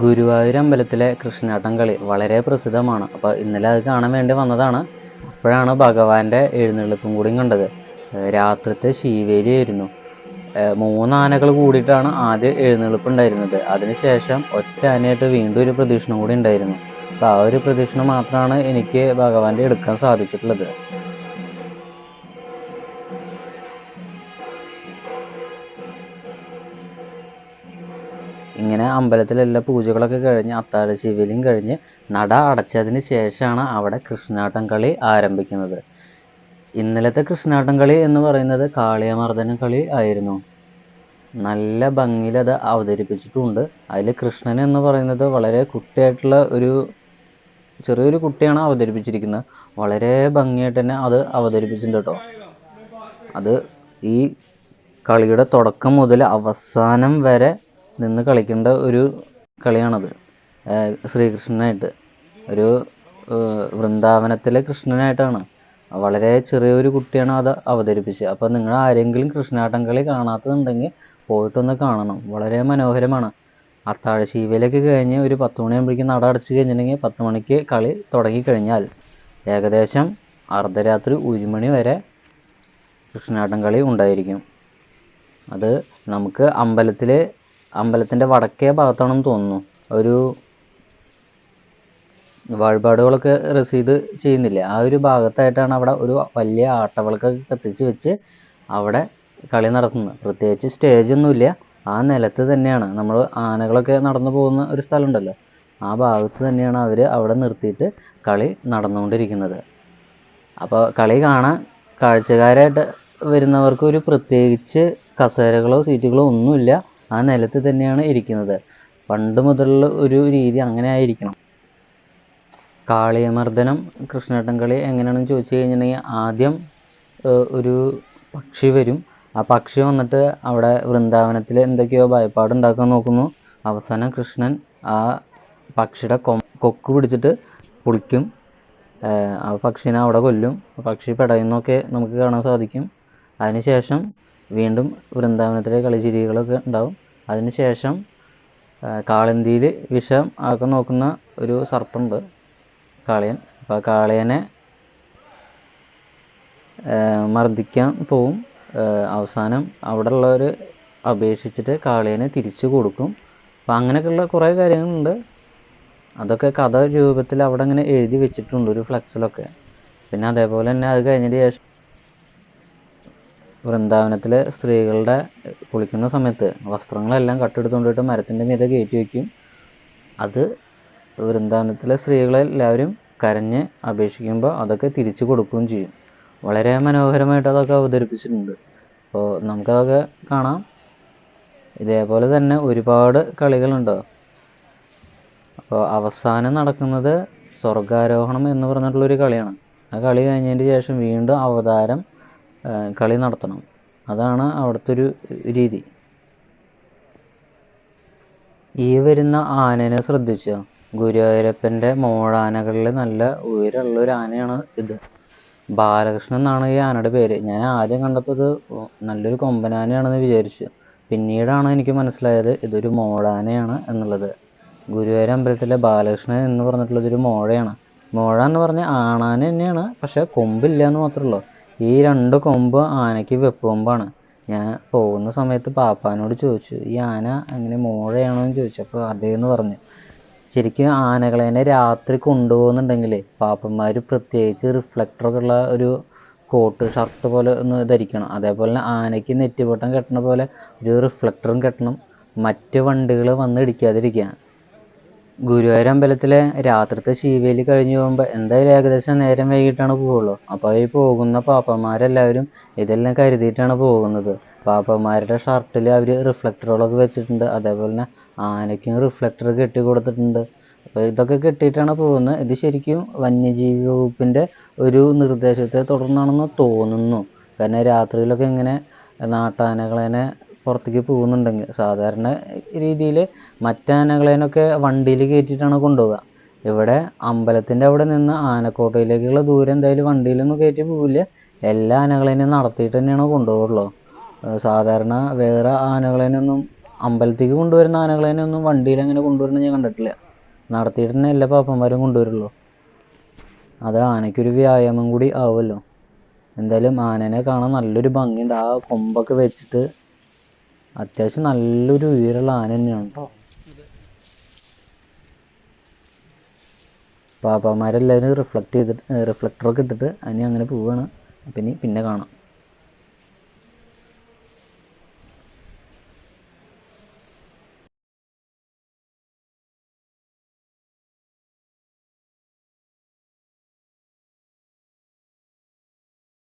ഗുരുവായൂർ അമ്പലത്തിലെ കൃഷ്ണാട്ടം കളി വളരെ പ്രസിദ്ധമാണ്. അപ്പോൾ ഇന്നലെ അത് കാണാൻ വേണ്ടി വന്നതാണ്. അപ്പോഴാണ് ഭഗവാന്റെ എഴുന്നള്ളിപ്പും കൂടി കണ്ടത്. രാത്രിത്തെ ശീവേലിയായിരുന്നു മൂന്നാനകൾ കൂടിയിട്ടാണ് ആദ്യം എഴുന്നള്ളിപ്പ് ഉണ്ടായിരുന്നത്. അതിനുശേഷം ഒറ്റ ആനയായിട്ട് വീണ്ടും ഒരു പ്രദക്ഷിണം കൂടി ഉണ്ടായിരുന്നു. അപ്പോൾ ആ ഒരു പ്രദക്ഷിണം മാത്രമാണ് എനിക്ക് ഭഗവാന്റെ എടുക്കാൻ സാധിച്ചിട്ടുള്ളത്. ഇങ്ങനെ അമ്പലത്തിലെല്ലാ പൂജകളൊക്കെ കഴിഞ്ഞ് അത്താഴ ശിവലിയും കഴിഞ്ഞ് നട അടച്ചതിന് ശേഷമാണ് അവിടെ കൃഷ്ണാട്ടം കളി ആരംഭിക്കുന്നത്. ഇന്നലത്തെ കൃഷ്ണാട്ടം കളി എന്ന് പറയുന്നത് കാളിയമർദ്ദന കളി ആയിരുന്നു. നല്ല ഭംഗിയിൽ അത് അതിൽ കൃഷ്ണൻ എന്ന് പറയുന്നത് വളരെ കുട്ടിയായിട്ടുള്ള ഒരു ചെറിയൊരു കുട്ടിയാണ് അവതരിപ്പിച്ചിരിക്കുന്നത്. വളരെ ഭംഗിയായിട്ട് തന്നെ അത് അവതരിപ്പിച്ചിട്ടുണ്ട് കേട്ടോ. അത് ഈ കളിയുടെ തുടക്കം മുതൽ അവസാനം വരെ നിന്ന് കളിക്കേണ്ട ഒരു കളിയാണത്. ശ്രീകൃഷ്ണനായിട്ട്. ഒരു വൃന്ദാവനത്തിലെ കൃഷ്ണനായിട്ടാണ്. വളരെ ചെറിയൊരു കുട്ടിയാണ് അത് അവതരിപ്പിച്ചത്. അപ്പോൾ നിങ്ങൾ ആരെങ്കിലും കൃഷ്ണാട്ടം കളി കാണാത്തതുണ്ടെങ്കിൽ പോയിട്ടൊന്ന് കാണണം. വളരെ മനോഹരമാണ്. അത്താഴ ശീവയിലേക്ക് കഴിഞ്ഞ് ഒരു പത്ത് മണിയാകുമ്പോഴേക്കും നട അടച്ച് കഴിഞ്ഞിട്ടുണ്ടെങ്കിൽ പത്ത് മണിക്ക് കളി തുടങ്ങിക്കഴിഞ്ഞാൽ ഏകദേശം അർദ്ധരാത്രി ഒരു മണി വരെ കൃഷ്ണാട്ടം കളി ഉണ്ടായിരിക്കും. അത് നമുക്ക് അമ്പലത്തിൽ അമ്പലത്തിന്റെ വടക്കേ ഭാഗത്താണെന്ന് തോന്നുന്നു. ഒരു വഴിപാടുകളൊക്കെ റിസീവ് ചെയ്യുന്നില്ല? ആ ഒരു ഭാഗത്തായിട്ടാണ് അവിടെ ഒരു വലിയ ആട്ടവിളക്കൊക്കെ കത്തിച്ച് വെച്ച് അവിടെ കളി നടത്തുന്നത് പ്രത്യേകിച്ച് സ്റ്റേജൊന്നുമില്ല ആ നിലത്ത് തന്നെയാണ്. നമ്മൾ ആനകളൊക്കെ നടന്നു പോകുന്ന ഒരു സ്ഥലമുണ്ടല്ലോ. ആ ഭാഗത്ത് തന്നെയാണ് അവർ അവിടെ നിർത്തിയിട്ട് കളി നടന്നുകൊണ്ടിരിക്കുന്നത്. അപ്പോൾ കളി കാണാൻ കാഴ്ചക്കാരായിട്ട് വരുന്നവർക്ക് ഒരു പ്രത്യേകിച്ച് കസേരകളോ സീറ്റുകളോ ഒന്നുമില്ല. ആ നിലത്ത് തന്നെയാണ് ഇരിക്കുന്നത്. പണ്ട് മുതലുള്ള ഒരു രീതി അങ്ങനെ ആയിരിക്കണം. കാളിയമർദ്ദനം കൃഷ്ണേട്ടൻ കളി എങ്ങനെയാണെന്ന് ചോദിച്ചു കഴിഞ്ഞിട്ടുണ്ടെങ്കിൽ ആദ്യം ഒരു പക്ഷി വരും. ആ പക്ഷി വന്നിട്ട് അവിടെ വൃന്ദാവനത്തിൽ എന്തൊക്കെയോ ഭയപ്പാടുണ്ടാക്കാൻ നോക്കുന്നു. അവസാനം കൃഷ്ണൻ ആ പക്ഷിയുടെ കൊ കൊക്ക് പിടിച്ചിട്ട് പൊളിക്കും ആ പക്ഷിനെ അവിടെ കൊല്ലും. പക്ഷി പെടയുന്നൊക്കെ നമുക്ക് കാണാൻ സാധിക്കും. അതിനുശേഷം വീണ്ടും വൃന്ദാവനത്തിലെ കളിചിരികളൊക്കെ ഉണ്ടാവും. അതിനുശേഷം കാളന്തിയിൽ വിഷം ആക്കാൻ നോക്കുന്ന ഒരു സർപ്പുണ്ട് കാളിയൻ. അപ്പോൾ കാളയനെ മർദ്ദിക്കാൻ പോവും. അവസാനം അവിടെ ഉള്ളവർ അപേക്ഷിച്ചിട്ട് കാളിയനെ തിരിച്ചു കൊടുക്കും. അപ്പോൾ അങ്ങനെയൊക്കെയുള്ള കുറേ കാര്യങ്ങളുണ്ട്. അതൊക്കെ കഥ രൂപത്തിൽ അവിടെ അങ്ങനെ എഴുതി വെച്ചിട്ടുണ്ട് ഒരു ഫ്ലക്സിലൊക്കെ. പിന്നെ അതേപോലെ തന്നെ അത് കഴിഞ്ഞതിന് ശേഷം വൃന്ദാവനത്തിലെ സ്ത്രീകളുടെ കുളിക്കുന്ന സമയത്ത് വസ്ത്രങ്ങളെല്ലാം കട്ടെടുത്തുകൊണ്ടിട്ട് മരത്തിന്റെ മീതെ കയറ്റി വയ്ക്കും. അത് വൃന്ദാവനത്തിലെ സ്ത്രീകളെല്ലാവരും കരഞ്ഞ് അപേക്ഷിക്കുമ്പോൾ അതൊക്കെ തിരിച്ചു കൊടുക്കുകയും ചെയ്യും. വളരെ മനോഹരമായിട്ട് അതൊക്കെ അവതരിപ്പിച്ചിട്ടുണ്ട്. അപ്പോൾ നമുക്കതൊക്കെ കാണാം. ഇതേപോലെ തന്നെ ഒരുപാട് കളികളുണ്ട്? അപ്പോൾ അവസാനം നടക്കുന്നത് സ്വർഗാരോഹണം എന്ന് പറഞ്ഞിട്ടുള്ളൊരു കളിയാണ്. ആ കളി കഴിഞ്ഞതിന് ശേഷം വീണ്ടും അവതാരം കളി നടത്തണം. അതാണ് അവിടുത്തെ ഒരു രീതി. ഈ വരുന്ന ആനനെ ശ്രദ്ധിച്ചോ. ഗുരുവായൂരപ്പന്റെ മോഴാനകളിൽ നല്ല ഉയരമുള്ള ഒരു ആനയാണ് ഇത്. ബാലകൃഷ്ണൻ എന്നാണ് ഈ ആനയുടെ പേര്. ഞാൻ ആദ്യം കണ്ടപ്പോൾ ഇത് നല്ലൊരു കൊമ്പനാനയാണെന്ന് വിചാരിച്ചു. പിന്നീടാണ് എനിക്ക് മനസ്സിലായത് ഇതൊരു മോഴാനയാണ് എന്നുള്ളത്. ഗുരുവായൂർ അമ്പലത്തിലെ ബാലകൃഷ്ണൻ എന്ന് പറഞ്ഞിട്ടുള്ളതൊരു മോഴയാണ്. മോഴ എന്ന് പറഞ്ഞാൽ ആണാന തന്നെയാണ് പക്ഷേ കൊമ്പില്ല എന്ന് മാത്രമേ ഉള്ളൂ. ഈ രണ്ട് കൊമ്പ് ആനയ്ക്ക് വെപ്പ് കൊമ്പാണ്. ഞാൻ പോകുന്ന സമയത്ത് പാപ്പാനോട് ചോദിച്ചു ഈ ആന അങ്ങനെ മോഴയാണോ? എന്ന് ചോദിച്ചു. അപ്പോൾ അതേന്ന് പറഞ്ഞു. ശരിക്കും ആനകളെ രാത്രി കൊണ്ടുപോകുന്നുണ്ടെങ്കിൽ പാപ്പന്മാർ പ്രത്യേകിച്ച് റിഫ്ലക്ടറൊക്കെ ഉള്ള ഒരു കോട്ട് ഷർട്ട് പോലെ ഒന്ന് ധരിക്കണം. അതേപോലെ തന്നെ ആനയ്ക്ക് നെറ്റിപ്പട്ടം കെട്ടണ പോലെ ഒരു റിഫ്ലക്ടറും കെട്ടണം. മറ്റ് വണ്ടികൾ വന്ന് ഇടിക്കാതിരിക്കുക ഗുരുവായൂർ അമ്പലത്തിലെ രാത്രിത്തെ ശീവേലി കഴിഞ്ഞു പോകുമ്പോൾ എന്തായാലും ഏകദേശം നേരം വൈകിട്ടാണ് പോവുള്ളൂ. അപ്പോൾ ഈ പോകുന്ന പാപ്പന്മാരെല്ലാവരും ഇതെല്ലാം കരുതിയിട്ടാണ് പോകുന്നത്. പാപ്പന്മാരുടെ ഷർട്ടിൽ അവർ റിഫ്ലക്ടറുകളൊക്കെ വെച്ചിട്ടുണ്ട്. അതേപോലെ തന്നെ ആനയ്ക്കും റിഫ്ലക്ടർ കെട്ടി കൊടുത്തിട്ടുണ്ട്. അപ്പോൾ ഇതൊക്കെ കെട്ടിയിട്ടാണ് പോകുന്നത്. ഇത് ശരിക്കും വന്യജീവി വകുപ്പിന്റെ ഒരു നിർദ്ദേശത്തെ തുടർന്നാണെന്ന് തോന്നുന്നു. കാരണം രാത്രിയിലൊക്കെ ഇങ്ങനെ നാട്ടാനകളെ പുറത്തേക്ക് പോകുന്നുണ്ടെങ്കിൽ സാധാരണ രീതിയിൽ മറ്റാനകളേനൊക്കെ വണ്ടിയിൽ കയറ്റിയിട്ടാണ് കൊണ്ടുപോവുക. ഇവിടെ അമ്പലത്തിന്റെ അവിടെ നിന്ന് ആനക്കോട്ടയിലേക്കുള്ള ദൂരം എന്തായാലും വണ്ടിയിലൊന്നും കയറ്റി പോവില്ല. എല്ലാ ആനകളെയും നടത്തിയിട്ട് തന്നെയാണ് കൊണ്ടുപോകുള്ളൂ സാധാരണ വേറെ ആനകളെയൊന്നും അമ്പലത്തേക്ക് കൊണ്ടുവരുന്ന ആനകളെയൊന്നും വണ്ടിയിൽ അങ്ങനെ കൊണ്ടുവരുന്നത് ഞാൻ കണ്ടിട്ടില്ല. നടത്തിയിട്ട് തന്നെ എല്ലാ പാപ്പന്മാരും കൊണ്ടുവരുള്ളൂ. അത് ആനയ്ക്കൊരു വ്യായാമം കൂടി ആവുമല്ലോ. എന്തായാലും ആനേനെ കാണാൻ നല്ലൊരു ഭംഗിയുണ്ട്. ആ കൊമ്പൊക്കെ വെച്ചിട്ട് അത്യാവശ്യം നല്ലൊരു ഉയരമുള്ള ആന തന്നെയാണ് കേട്ടോ പാപ്പാമാരെല്ലാവരും റിഫ്ലക്റ്റ് ചെയ്തിട്ട് റിഫ്ലക്ടറൊക്കെ ഇട്ടിട്ട് അതിനെ അങ്ങനെ പോവുകയാണ് പിന്നെ പിന്നെ കാണാം.